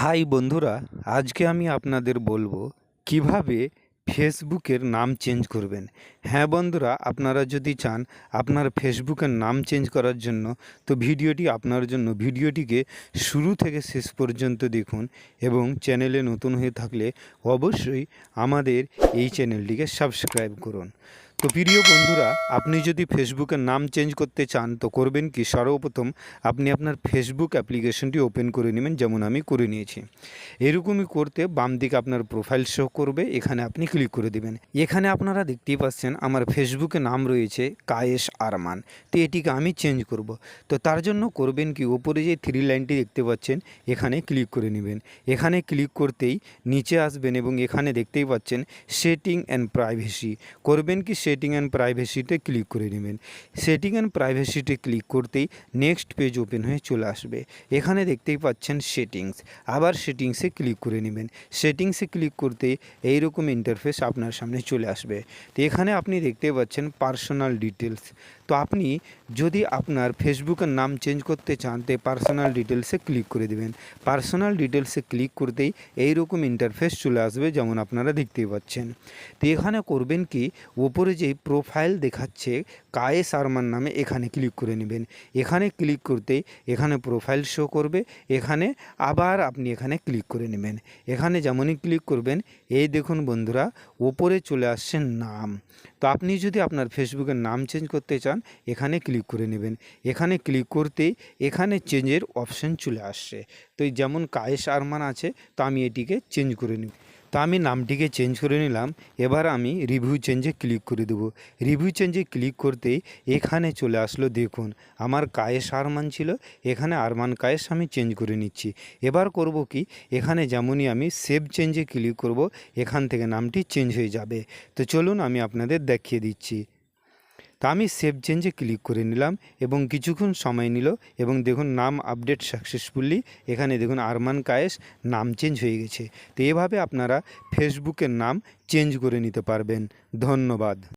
High বন্ধুরা, আজকে আমি আপনাদের বলব কীভাবে ফেসবুকের নাম চেঞ্জ করবেন। হ্যাঁ বন্ধুরা, আপনারা যদি চান আপনার ফেসবুকের নাম চেঞ্জ করার জন্য, তো ভিডিওটি আপনার জন্য। ভিডিওটিকে শুরু থেকে শেষ পর্যন্ত দেখুন এবং চ্যানেলে নতুন হয়ে থাকলে অবশ্যই আমাদের এই চ্যানেলটিকে সাবস্ক্রাইব করুন। তো প্রিয় বন্ধুরা, আপনি যদি ফেসবুকের নাম চেঞ্জ করতে চান, তো করবেন কি? সর্বপ্রথম আপনি আপনার ফেসবুক অ্যাপ্লিকেশনটি ওপেন করে নেবেন, যেমন আমি করে নিয়েছি। এরকমই করতে বাম দিকে আপনার প্রোফাইল শো করবে, এখানে আপনি ক্লিক করে দিবেন। এখানে আপনারা দেখতেই পাচ্ছেন, আমার ফেসবুকে নাম রয়েছে কায়েস আরমান। তো এটিকে আমি চেঞ্জ করব। তো তার জন্য করবেন কি? ওপরে যে থ্রি লাইনটি দেখতে পাচ্ছেন, এখানে ক্লিক করে নেবেন। এখানে ক্লিক করতেই নিচে আসবেন এবং এখানে দেখতেই পাচ্ছেন, সেটিং অ্যান্ড প্রাইভেসি। করবেন কি? সেটিং অ্যান্ড প্রাইভেসিতে ক্লিক করে নেবেন। সেটিং অ্যান্ড প্রাইভেসিতে ক্লিক করতেই নেক্সট পেজ ওপেন হয়ে চলে আসবে। এখানে দেখতেই পাচ্ছেন সেটিংস আবার সেটিংসে ক্লিক করে নেবেন। সেটিংসে ক্লিক করতেই এইরকম ইন্টারফেস আপনার সামনে চলে আসবে। তো এখানে আপনি দেখতে পাচ্ছেন পার্সোনাল ডিটেলস তো আপনি যদি আপনার ফেসবুকের নাম চেঞ্জ করতে চান, তো পার্সোনাল ডিটেলসে ক্লিক করে দেবেন। পার্সোনাল ডিটেলসে ক্লিক করতেই এইরকম ইন্টারফেস চলে আসবে যেমন আপনারা দেখতেই পাচ্ছেন। তো এখানে করবেন কি? ওপরে যে প্রোফাইল দেখাচ্ছে, কায়েস আরমান নামে এখানে ক্লিক করে নেবেন। এখানে ক্লিক করতেই এখানে প্রোফাইল শো করবে, এখানে আবার আপনি এখানে ক্লিক করে নেবেন। এখানে যেমনই ক্লিক করবেন, এই দেখুন বন্ধুরা ওপরে চলে আসছে নাম। তো আপনি যদি আপনার ফেসবুকের নাম চেঞ্জ করতে চান এখানে ক্লিক করে নেবেন। এখানে ক্লিক করতেই এখানে চেঞ্জের অপশান চলে আসছে। তো যেমন কায়েস আরমান আছে, তো আমি এটিকে চেঞ্জ করে নিব। তো আমি নামটিকে চেঞ্জ করে নিলাম। এবার আমি রিভিউ চেঞ্জে ক্লিক করে দেবো। রিভিউ চেঞ্জে ক্লিক করতেই এখানে চলে আসলো, দেখুন, আমার কায়েস আরমান ছিল, এখানে আরমান কায়েস আমি চেঞ্জ করে নিচ্ছি। এবার করব কি, এখানে যেমনই আমি সেভ চেঞ্জে ক্লিক করব, এখান থেকে নামটি চেঞ্জ হয়ে যাবে। তো চলুন আমি আপনাদের দেখিয়ে দিচ্ছি। তা আমি সেভ চেঞ্জে ক্লিক করে নিলাম এবং কিছুক্ষণ সময় নিল এবং দেখুন নাম আপডেট সাকসেসফুলি এখানে দেখুন আরমান কায়েস নাম চেঞ্জ হয়ে গেছে। তো এভাবে আপনারা ফেসবুকের নাম চেঞ্জ করে নিতে পারবেন। ধন্যবাদ।